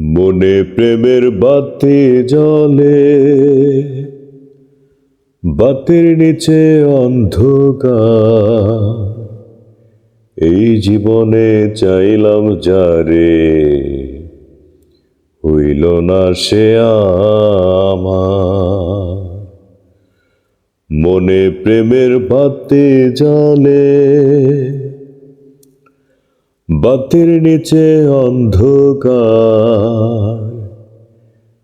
মনে প্রেমের বাতি জলে বাতির নিচে অন্ধকার। এই জীবনে চাইলাম যারে হইল না সে মনে প্রেমের বাতি জলে বাতির নিচে অন্ধকার।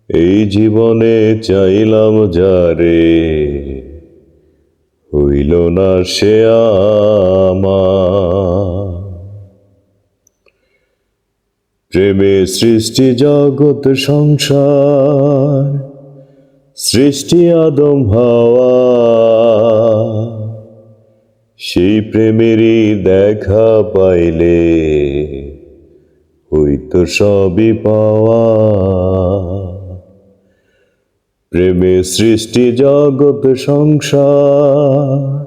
এই জীবনে চাইলাম যারে হইল না সে প্রেমে সৃষ্টি, জগৎ, সংসার, সৃষ্টি, আদম, হাওয়া সেই প্রেমেরই দেখা পাইলে হইতো সবই পাওয়া। প্রেমে সৃষ্টি, জগৎ, সংসার,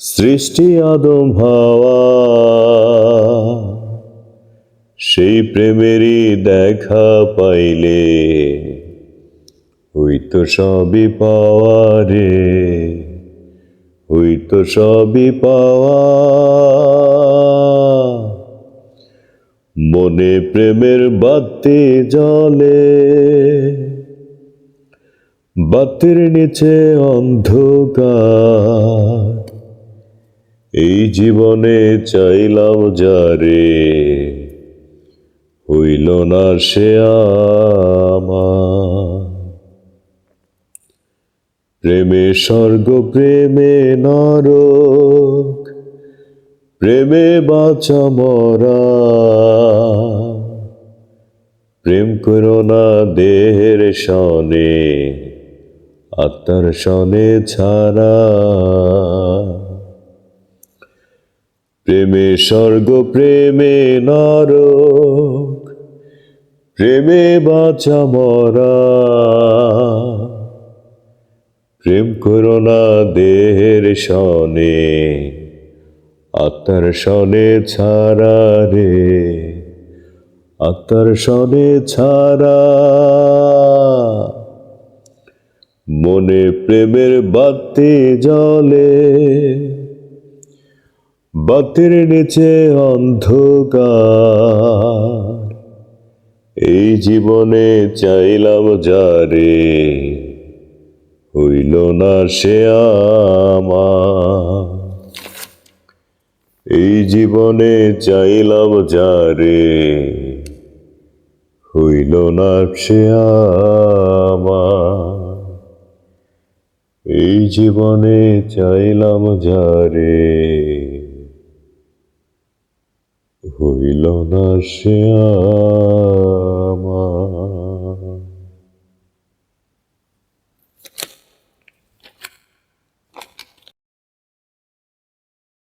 সৃষ্টি, আদম, হাওয়া, সেই প্রেমেরই দেখা পাইলে হইতো সবই পাওয়া রে। হইতো সবই পাওয়া। মনে প্রেমের বাতি জলে বাতির নিচে অন্ধকার। এই জীবনে চাইলাম যারে হইল না সে আমার। প্রেমে স্বর্গ, প্রেমে নরক, প্রেমে বাঁচা মরা। প্রেম করো না দেহের সনে আত্মার সনে ছাড়া। প্রেমে স্বর্গ, প্রেমে নরক, প্রেমে বাঁচা মরা। প্রেম করো না দেহের সনে আত্মার সনে ছাড়া রে, আত্মার সনে ছাড়া। মনে প্রেমের বাতি জলে বাতির নিচে অন্ধকার। এই জীবনে চাইলাম যারে হইল না সে এই জীবনে চাইলাম যারে, হইল না সে এই জীবনে চাইলাম যারে, হইল না সে